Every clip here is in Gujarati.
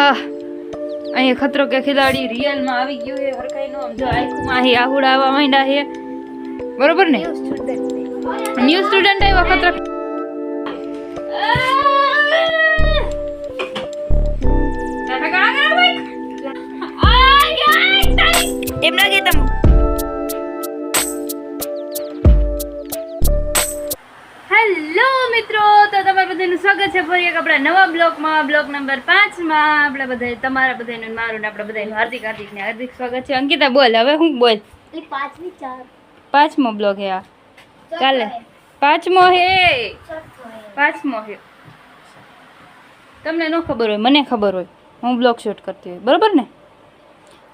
આહ અહીંયા ખતરો કે ખિલાડી રિયલમાં આવી ગયું છે. હરકાઈ નો જો આઈકુમાં અહીં આહુડાવા આવવા માંડ્યા છે. બરોબર ને? ન્યૂ સ્ટુડન્ટ આવ્યો ખતરો એમ લાગે તમ બધાનું સ્વાગત છે ફરી એક આપણા નવા બ્લોકમાં બ્લોક નંબર પાંચમાં. આપણે બધા તમારા બધાનું મારું ને આપણા બધાનું હાર્દિક હાર્દિક ને હાર્દિક સ્વાગત છે. અંકિતા બોલ હવે હું બોલ? પાંચમી ચાર. પાંચમો બ્લોક હે આ. કાલે પાંચમો હે. પાંચમો હે. તમને ન ખબર હોય મને ખબર હોય. હું બ્લોગ શૂટ કરતી હોય. બરોબર ને?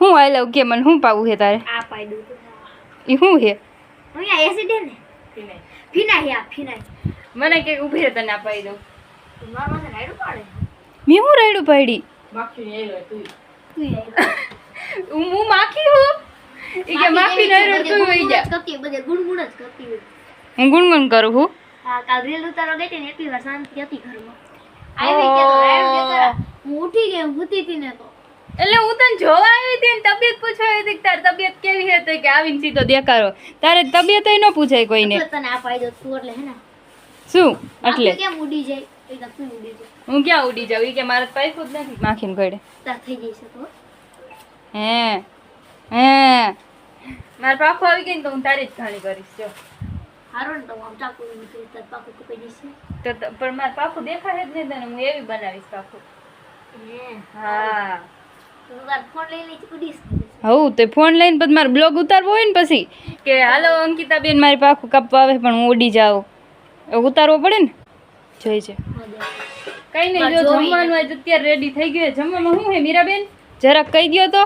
હું આઈ લવ કે મને શું પાવું હે તારે? આ પાઈ દઉં એ શું હે? અહીંયા એસિડ હે ને? હે આ ફિના મને કે ઊભી રહે તને પાઈ દઉં. મેં હું રાયડું પાડી? હું માખી હું? ઈ કે માખી નહીં તું વઈ જા કરતી બધે ગુણગુણ જ કરતી હું ગુણગુણ કરું હું? હા કાલ રીલ ઉતારો ગઈ હતી ને એટલી વાર શાંતિ હતી ઘરમાં. આવી કે. હું ઉઠી ગઈ સૂતી હતી ને તો. એટલે હું તને જોવા આવી હતી ને તબિયત પૂછાવી હતી તારી તબિયત કેવી હતી કે આવીને સીધો દેખાડો. તારે તબિયત ન પૂછાય કોઈને. તને આ ફાયદો તું એટલે હે ને. શું? એટલે? કેમ ઉડી જાય? હું ક્યાં ઉડી જાઉં? કે મારે પાઈપું જ નથી. માખીને થઈ તો? હે હે. મારે પાખો આવી ગઈ ને તો હું તારી જ ઘાણી કરીશ જો. હારું ને તો આમ ચાકુ મૂકી પાકું કપાઈ જશે તો પણ મારે પાખું દેખાડે જ નહીં તને. હું એવી બનાવીશ પાખું. હે હવું તે ફોન લઈને પછી મારે બ્લોગ ઉતારવો હોય ને પછી કે હાલો અંકિતા બેન મારી પાખું કાપવા આવે પણ હું ઉડી જાઉં. ઉતારવો પડે ને? જોઈ છે કઈ નહીં જો. જમવાનું આજ અત્યારે રેડી થઈ ગયું જમવામાં શું હે મીરાબેન? જરાક કહી દો તો.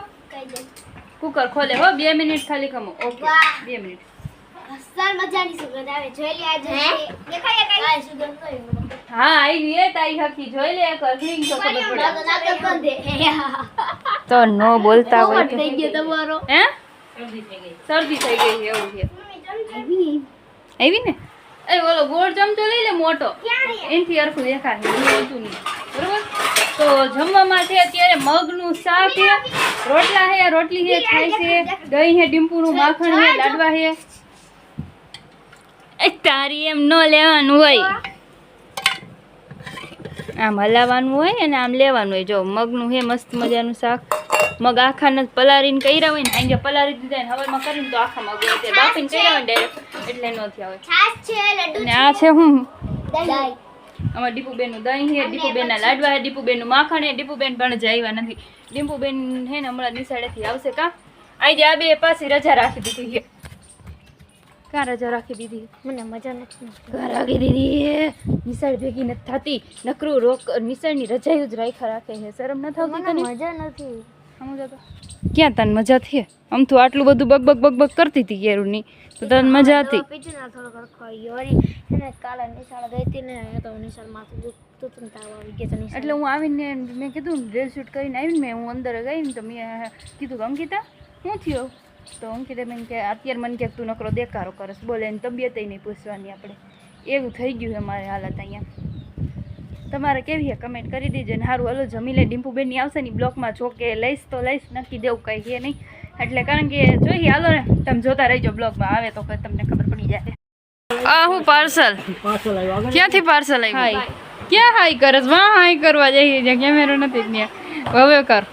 કુકર ખોલે હો બે મિનિટ ખાલી ખમો. ઓકે. બે મિનિટ. અસલ મજાની સુગંધ આવે. જોઈ લે આજે દેખાય કઈ સુગંધ હા આવી એ તારી હકી. જોઈ લે એક અર્ધિંગ તો ખબર ના તો પડે ના તો બંધે તો નો બોલતા હોય થઈ ગયો તમારો. હે? શરદી થઈ ગઈ. છે એવું છે. આવી ને? એ ઓલો ગોળ ચમચો લઈ લે મોટો. એનથી અરખું દેખાશે મોટું નહીં. બરોબર? તો જમવામાં છે અત્યારે મગનું શાક છે રોટલા છે રોટલી છે ખાય છે દહીં છે ડીમ્પુનું માખણ છે લાડવા છે. એ તારી એમ ન લેવાનું હોય. આમ હલાવવાનું હોય અને આમ લેવાનું હોય. જો મગનું છે મસ્ત મજાનું શાક. મગ આખાને પલારીને કર્યા હોય ને આજે પલારી દીધા ને હવામાં કરીને તો આખા મગ હોય. તે બાફીને કર્યા હોય ડાયરેક્ટ એટલે ન થયા હોય. અને આ છે હું? દહીં અમારા દીપુબેનનું દહીં છે દીપુબેનના લાડવા છે દીપુબેનનું માખણ છે દીપુબેન પણ જ આવ્યા નથી. દીપુબેન છે ને હમણાં નિશાળેથી આવશે કા? આજે આ બે પાછી રજા રાખી દીધી છે. ક્યાં રજા રાખી દીધી? મને મજા નથી ઘર રાખી દીધી નિશાળ ભેગી નથી થતી. નકરું રોક નિશાળની રજાયું જ રાખ્યા રાખે છે. શરમ ન થતી મજા નથી. ક્યાં તને મજા થઈ આમ તું આટલું બધું બગ બગ બગ બગ કરતી હતી કેરુની. તો તને મજા હતી. ના ને ને એટલે હું આવીને મેં કીધું ને ડ્રેસ શૂટ કરીને આવીને મેં હું અંદર ગઈ ને તો મેં કીધું કે અંકિતા શું થયો? તો અંકિતા બેન કે અત્યારે મને કે તું નકરો દેખારો કરસ. બોલે એની તબિયત નહીં પૂછવાની આપણે. એવું થઈ ગયું છે મારી હાલત અહીંયા. તમારે કેવી છે? કમેન્ટ કરી દેજો ને સારું હલો જમી લે ડિમ્પુબેનની આવશે ને બ્લોકમાં. જો કે લઈશ તો લઈશ નક્કી દેવું કંઈ કે નહીં. એટલે કારણ કે જોઈએ હાલો ને. તમે જોતા રહેજો બ્લોગમાં. આવે તો તમને ખબર પડી જાય. આ હું પાર્સલ. ક્યાંથી પાર્સલ આવ્યું ક્યાં હાય કરસ? વાહ હાય કરવા જઈએ જ્યાં કેમેરો નથી ત્યાં. હવે કર.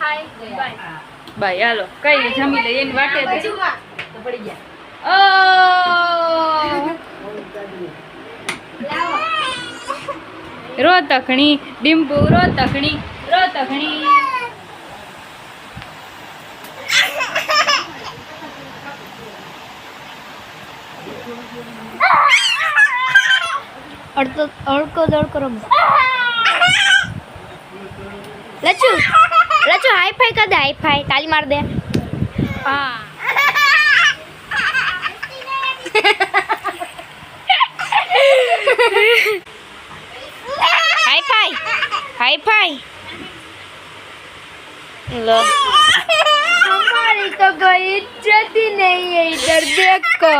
બાય. બાય. હાલો. કઈ જમી લે એની વાટે પડી ગયા. ઓ રો તખણી ડિમ્પુ રો તખણી રો તખણી અડકો અડકો દડકો રમ લચુ લચુ હાઈ ફાઈ કર દે હાઈ ફાઈ તાલી માર દે. હા. હાઈ ફાઈ લો हमारी तो कोई इज्जत ही नहीं है इधर देखो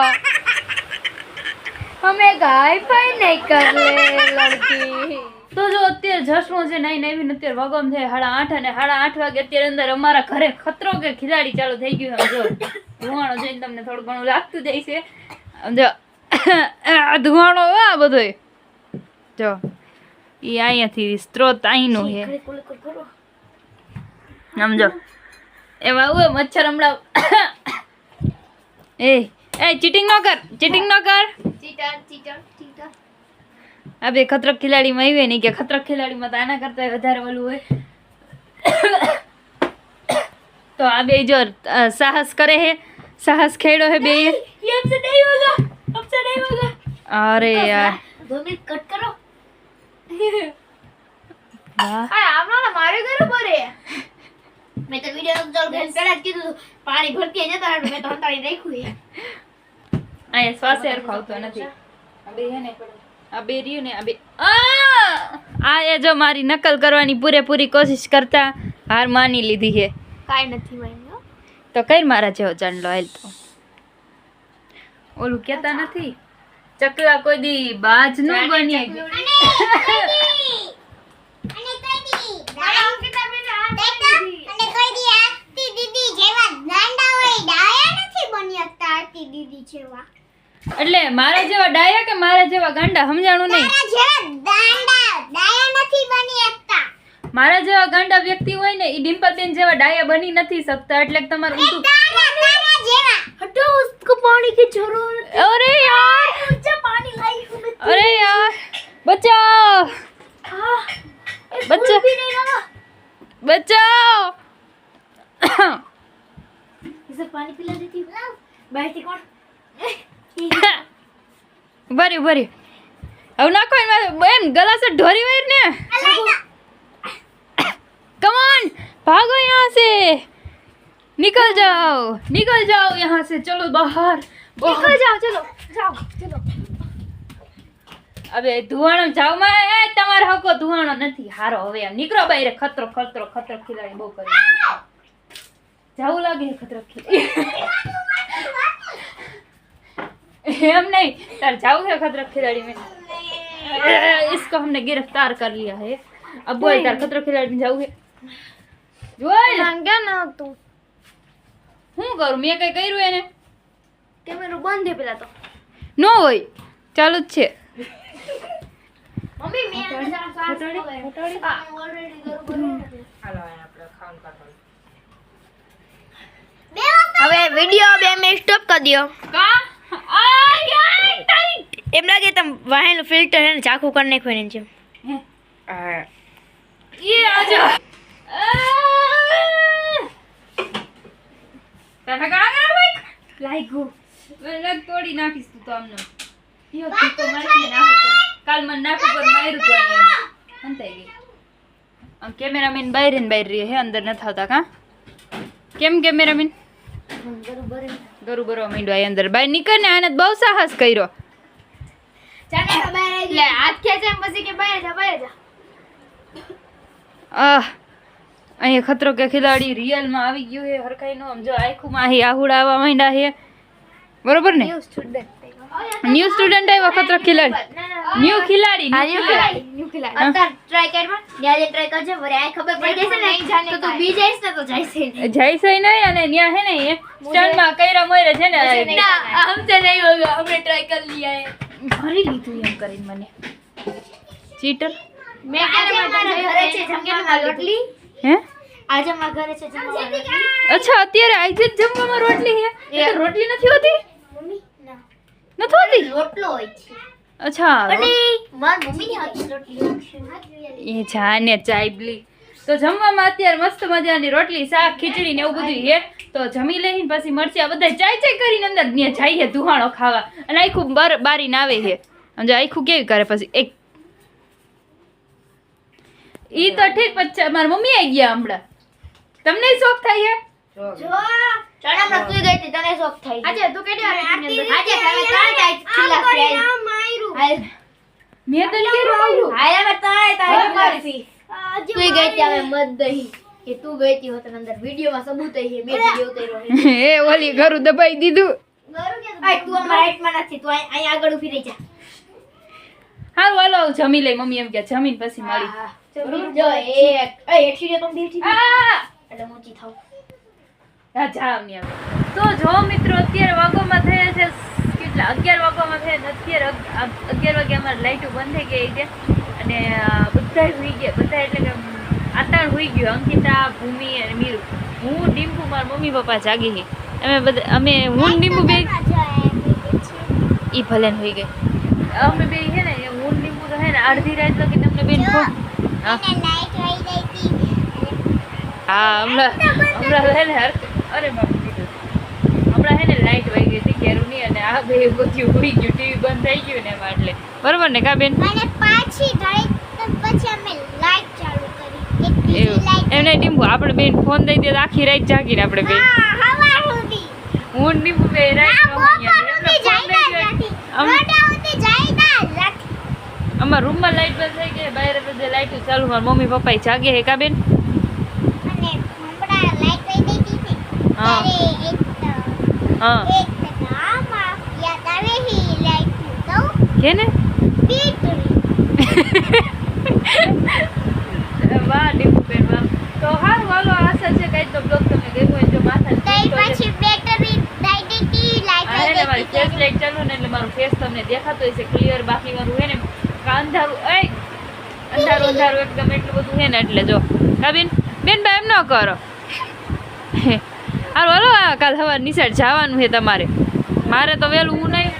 हमें हाई फाई नहीं कर ले लड़की તો જો અત્યારે જસનો છે નાઈ નાવીને અત્યારે વગમ થાય સાડા આઠ અને સાડા આઠ વાગે અત્યારે અંદર અમારા ઘરે ખતરો કે ખિલાડી ચાલુ થઈ ગયું આમ જો ધુવાણો જોઈને તમને થોડું ઘણું લાગતું જાય છે આમ જો આ ધુવાણો હો આ બધોય જો એ અહીંયાથી સ્ત્રોત અહીંનું છે સમજો એમાં આવું મચ્છર હમણાં. એ એ ચીટિંગ ન કર ચીટિંગ ન કર. આ બે ખતરક ખિલાડીમાં આવી નહીં કે ખતરક ખિલાડીમાં તો આના કરતાં વધારે ઓલું હોય. તો આ બે જો સાહસ કરે હે. સાહસ ખેડો હે બે. અરે યાર. કટ કરો. આ એ જો મારી નકલ કરવાની પૂરેપૂરી કોશિશ કરતા હાર માની લીધી છે. કાંઈ નથી તો કઈ મારા જેવો ચાંદલો આવેલ તો? ઓલું કેતા નથી? ચકલા કોઈ દી બાજનું બની એટલે મારા જેવા ડાયા કે મારા જેવા ગાંડા સમજાણું નહીં? મારા જેવા ગાંડા ડાયા નથી બની શકતા. મારા જેવા ગાંડા વ્યક્તિ હોય ને ઈ ડિમ્પલબેન જેવા ડાયા બની નથી શકતા એટલે તમારે ઊંધું મારા જેવા. હટો ઉસકો પાણી કી જરૂર અરે યાર! મુજે પાણી लाई અરે યાર! બચાવ हाँ एक बच्चा- फूल भी नहीं लगा બચાવ इसे पानी पिला देती हूँ बैठती कौन ભર્યું ભર્યું હવે નાખો એમાં એમ ગલાસ ઢોરી વાયર ને कमॉन भागो यहाँ से निकल जाओ निकल जाओ यहाँ से चलो बाहर निकल जाओ चलो जाओ चलो હવે ધુવાણો જાવમાં એ તમારો હકો ધુવાણો નથી. હારો હવે એમ નીકળો બહાર ખતરો ખતરો ખતરો ખીલાડી બહુ કરી જાવું લાગે ખતરો ખીલાડી. એમ નહીં તાર જાવ છે ખતરો ખિલાડી મેં? इसको हमने गिरफ्तार कर लिया હે. अब बोल तार खतरो खिलाड़ी में जाऊँ જોઈ લાંગા ન હતું. શું કરું? મેં કઈ કર્યું એને? કેમેરો બંધ હે પેલા તો. ન હોય. ચાલુ જ છે. મમ્મી મેં એને સાસ સાસ ઓલરેડી હાલો આપણે ખાવાનું કાઢો હવે વિડિયો બે મિનિટ સ્ટોપ કરી દો એમ લાગે તમ વાહેલું ફિલ્ટર હે ને ચાકુ કરી નાખ્યું એને જેમ તોડી નાખીશ તું તો અમને કાલ મને નાક ઉપર માર્યું તો અંતાઈ ગઈ આમ કેમેરામેન બહાર ને બહાર રહી હે અંદર નથી આવતા કા? કેમ કેમેરામેન? ગરુ બરો મીંડો આ અંદર. બહાર નીકળ ને બહુ સાહસ કર્યો. લે હાથ આહ. અહીંયા ખતરો કે ખેલાડી રિયલમાં આવી ગયું હે હરખાઈ નો. આમ જો આખું માં આહી આહુડા આવવા માંડ્યા હે. બરોબર ને? ન્યૂ સ્ટુડન્ટ આવ્યો ખતરો ખિલાડી ન્યૂ ખિલાડી હા, new new Khiladi. New Khiladi હા. અત્યારે ટ્રાય કર માં ન્યાજે ટ્રાય કરજે વરે આ ખબર પડી જશે ને તો તું બી જઈશ ને તો જઈશ નહીં જાય છે નહીં અને ન્યા હે ને એ સ્ટન્ટમાં કઈરા મોયરે છે ને ના हमसे नहीं होगा हमने ट्राई कर लिया है ભરી લીધું એમ કરીને મને ચીટર मैं आज हमारे घरे છે જમવામાં રોટલી હે આજે અમારા ઘરે છે જમવામાં રોટલી અચ્છા અત્યારે આજે જ જમવામાં રોટલી છે એ તો રોટલી નથી હોતી મમ્મી ના નથી હોતી રોટલો હોય છે. અચ્છા અને મારી મમ્મીની હાથની રોટલી એ જાને ચાયબલી તો જમવામાં અત્યારે મસ્ત મજાની રોટલી શાક ખીચડી ને એવું બધું હે તો જમી લઈને પછી મરચા બધા ચાય ચાય કરીને અંદર ને જઈએ ધુહાણો ખાવા. અને આખું બાર બારીને આવે છે. અને આખું કેવી કરે પછી? એક ઈ તો ઠીક પછી મારા મમ્મી આવી ગયા હમણાં. તમને શોખ થાય જો જાય છે? ઓલી ઘરું દબાઈ દીધું. આય તું અમારા હાઈટમાં નથી તું અહીં અહીં આગળ ઊભી રહી જા. હારું હાલો જમી લઈ. મમ્મી એમ કે જમીન પછી મળી. જો એક! એટલે મોચી થાવ. જાવ ને હવે. તો જો મિત્રો અત્યારે વાગોમાં થયા છે કેટલા? અગિયાર વાગોમાં થયા અત્યારે અગ- અગ- અગિયાર વાગે અમારે લાઈટો બંધ થઈ ગઈ છે. અને બધા હોઈ ગયા. બધા એટલે કે આતાણ હોઈ ગયું. અંકિતા ભૂમિ અને મીરુ. હું ડીમ્પુ મારા મમ્મી પપ્પા જાગી ગઈ અમે બધા અમે હું ડીમ્પુ બે એ ભલે હોઈ ગઈ. અમે બે છે ને હું ડીમ્પુ તો હે ને અડધી રાત લગી તમને બેન ફોન હા હમણાં હમણાં હે ને હર- અરે કીધું હમણાં હે ને લાઈટ વહી ગઈ હતી ઘેરુની અને આ બે બધી ઉડી ગયું ટીવી બંધ થઈ ગયું ને એમાં એટલે. બરોબર ને કા બેન? મને પાછી પછી અમે ચાલુ કરી. એમને ટીમ્બુ આપણે બેન ફોન દઈ દે આખી રાત જાગીને આપણે બે હા ટીમ્બુ બે રાત અમારા રૂમમાં લાઈટ બંધ થઈ ગઈ બહાર બધે લાઈટ ચાલુ મારા મમ્મી પપ્પા જાગે હે કા બેન અને હમણાં લાઈટ વહી ગઈ હતી ને હા. હા. એક નામ યાદ આવે હી. લાઈટનું તો કે ને બીટરી વાહ. ડીમ્પુ વાહ તો હારું હાલો આશા છે કઈ તો બ્લોગ તમને ગમ્યો હોય જો માથા તઈ પછી બેટરી લાઈટ મારી ફેસ લાઈટ ચાલુ ને એટલે મારું ફેસ તમને દેખાતું હશે. ક્લિયર બાકી મારું હે ને. અંધારું એ અંધારું અંધારું એકદમ એટલું બધું હે ને એટલે જો. કા બેન? બેન એમ ન કરો. હારું હાલો આ કાલ સવાર નિશાળ જવાનું છે તમારે. મારે તો વહેલું હું નહીં.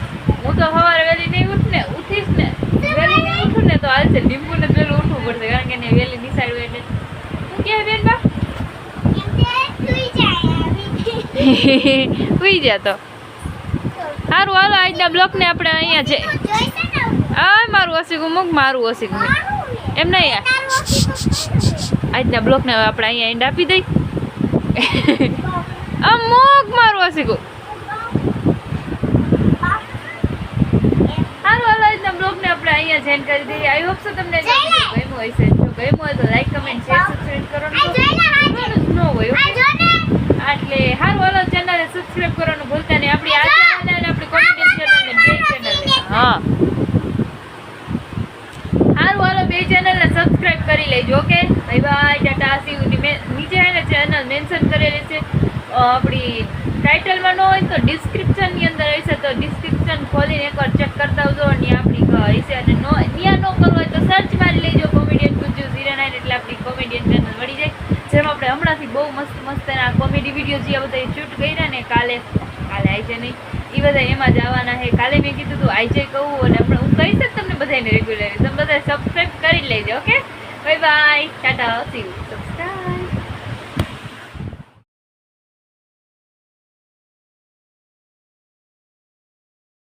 હું તો સવારે વહેલી નહીં ઉઠ ને ઉઠીશ ને. વહેલી નહીં ઉઠું ને તો હાલશે ડીમ્પુને જ વહેલું ઉઠવું પડશે કારણ કે એને વહેલી નિશાળ હોય એટલે. શું કહે બેન બા? સુઈ જા તો. સારું હાલો આજના બ્લોકને આપણે અહીંયા છે આ મારું ઓસીકું મૂક મારું ઓસીકું. એમ નહીં આજના બ્લોકને આપણે અહીંયા એન્ડ આપી દઈ. આ મૂક મારું આજના બ્લોગને આપણે અહીંયા જેન કરી દઈએ. આઈ હોપ સો તમને ગમ્યું હોય છે. જો ગમ્યું હોય તો લાઈક કમેન્ટ શેર સબસ્ક્રાઇબ કરવાનું ન હોય એટલે હાલો ચેનલને સબસ્ક્રાઇબ કરવાનું ભૂલતા નહીં. આપણી આ ચેનલ અને આપણી કોમેડી ચેનલને બે ચેનલ હા. સારું હાલો બે ચેનલને સબસ્ક્રાઇબ કરી લેજો okay bye bye tata see you નીચે ચેનલ મેન્શન કરેલી છે. આપણી ટાઇટલમાં ન હોય તો ડિસ્ક્રિપ્શનની અંદર હશે, તો ડિસ્ક્રિપ્શન ખોલીને એકવાર ચેક કરતા આવજો અને આપણી હશે અને નો ત્યાં ન કરવું હોય તો સર્ચ મારી લેજો કોમેડિયન ગુજ્જુ ઝીરો નાઇન એટલે આપણી કોમેડિયન ચેનલ મળી જાય. જેમાં આપણે હમણાંથી બહુ મસ્ત મસ્ત એના કોમેડી વીડિયો જે બધા શૂટ કર્યા ને, કાલે કાલે આવી છે નહીં. એ બધા એમાં જ આવવાના છે. કાલે મેં કીધું તું આઈ જાય કહું અને આપણે, હું કહીશ જ તમને બધાને રેગ્યુલર તમે બધા સબસ્ક્રાઈબ કરી લેજો okay bye bye tata see you